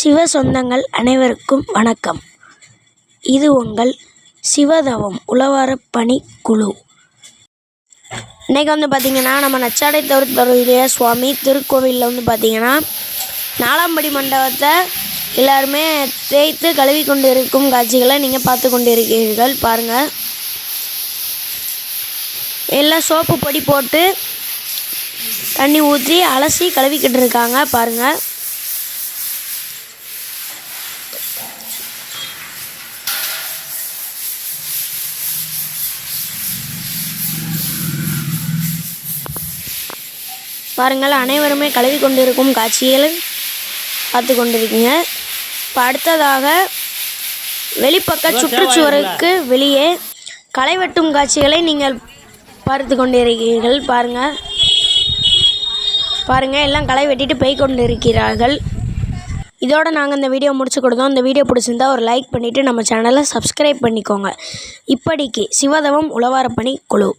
சிவ சொந்தங்கள் அனைவருக்கும் வணக்கம். இது உங்கள் சிவதவம் உழவாரப் பணி குழு. இன்றைக்கி வந்து பார்த்திங்கன்னா நம்ம நச்சாடை தருடைய சுவாமி திருக்கோவிலில் வந்து பார்த்திங்கன்னா நாலாம்படி மண்டபத்தை எல்லாருமே தேய்த்து கழுவி கொண்டு இருக்கும் காட்சிகளை நீங்கள் பார்த்து கொண்டு இருக்கிறீர்கள் பாருங்கள் எல்லாம் சோப்பு பொடி போட்டு தண்ணி ஊற்றி அலசி கழுவிக்கிட்டு இருக்காங்க. பாருங்கள் பாருங்கள் அனைவருமே கழுவி கொண்டிருக்கும் காட்சியில் பார்த்து கொண்டிருக்கீங்க. இப்போ அடுத்ததாக வெளிப்பக்க சுற்றுச்சுவருக்கு வெளியே களை வெட்டும் காட்சிகளை நீங்கள் பார்த்து கொண்டிருக்கிறீர்கள். பாருங்கள் பாருங்கள் எல்லாம் களை வெட்டிட்டு போய் கொண்டிருக்கிறார்கள். இதோட நாங்கள் இந்த வீடியோ முடிச்சு கொடுத்தோம். இந்த வீடியோ பிடிச்சிருந்தா ஒரு லைக் பண்ணிவிட்டு நம்ம சேனலை சப்ஸ்கிரைப் பண்ணிக்கோங்க. இப்படிக்கு சிவதவம் உழவாரப்பணி குழு.